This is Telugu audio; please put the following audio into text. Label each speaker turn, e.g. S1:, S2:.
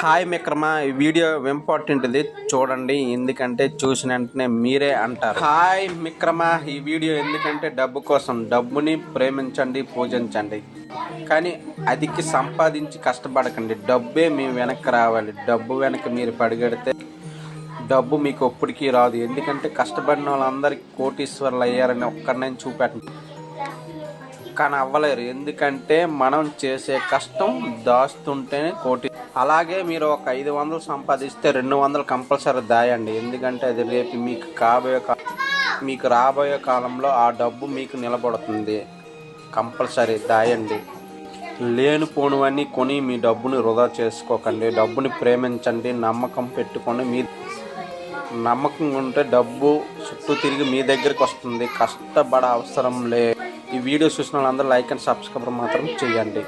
S1: హాయ్ మిక్రమ ఈ వీడియో ఇంపార్టెంట్ ఇది చూడండి ఎందుకంటే చూసిన వెంటనే మీరే అంటారు. హాయ్ మిక్రమ ఈ వీడియో ఎందుకంటే డబ్బు కోసం. డబ్బుని ప్రేమించండి పూజించండి. కానీ అదికి సంపాదించి కష్టపడకండి. డబ్బే మీ వెనక్కి రావాలి. డబ్బు వెనక మీరు పడిగడితే డబ్బు మీకు ఎప్పటికీ రాదు. ఎందుకంటే కష్టపడిన వాళ్ళందరికీ కోటీశ్వర్లు అయ్యారని ఒక్కరిని చూపెట్టండి. కానీ అవ్వలేరు. ఎందుకంటే మనం చేసే కష్టం దాస్తుంటేనే కోటి. అలాగే మీరు ఒక ఐదు వందలు సంపాదిస్తే రెండు వందలు కంపల్సరీ దాయండి. ఎందుకంటే అది రేపు మీకు కాబోయే మీకు రాబోయే కాలంలో ఆ డబ్బు మీకు నిలబడుతుంది. కంపల్సరీ దాయండి. లేనిపోనివన్నీ కొని మీ డబ్బుని వృధా చేసుకోకండి. డబ్బుని ప్రేమించండి. నమ్మకం పెట్టుకొని మీ నమ్మకం ఉంటే డబ్బు చుట్టూ తిరిగి మీ దగ్గరికి వస్తుంది. కష్టపడ అవసరం లేదు ఈ వీడియో చూసిన వాళ్ళందరూ లైక్ అండ్ సబ్స్క్రైబ్ మాత్రం చేయండి.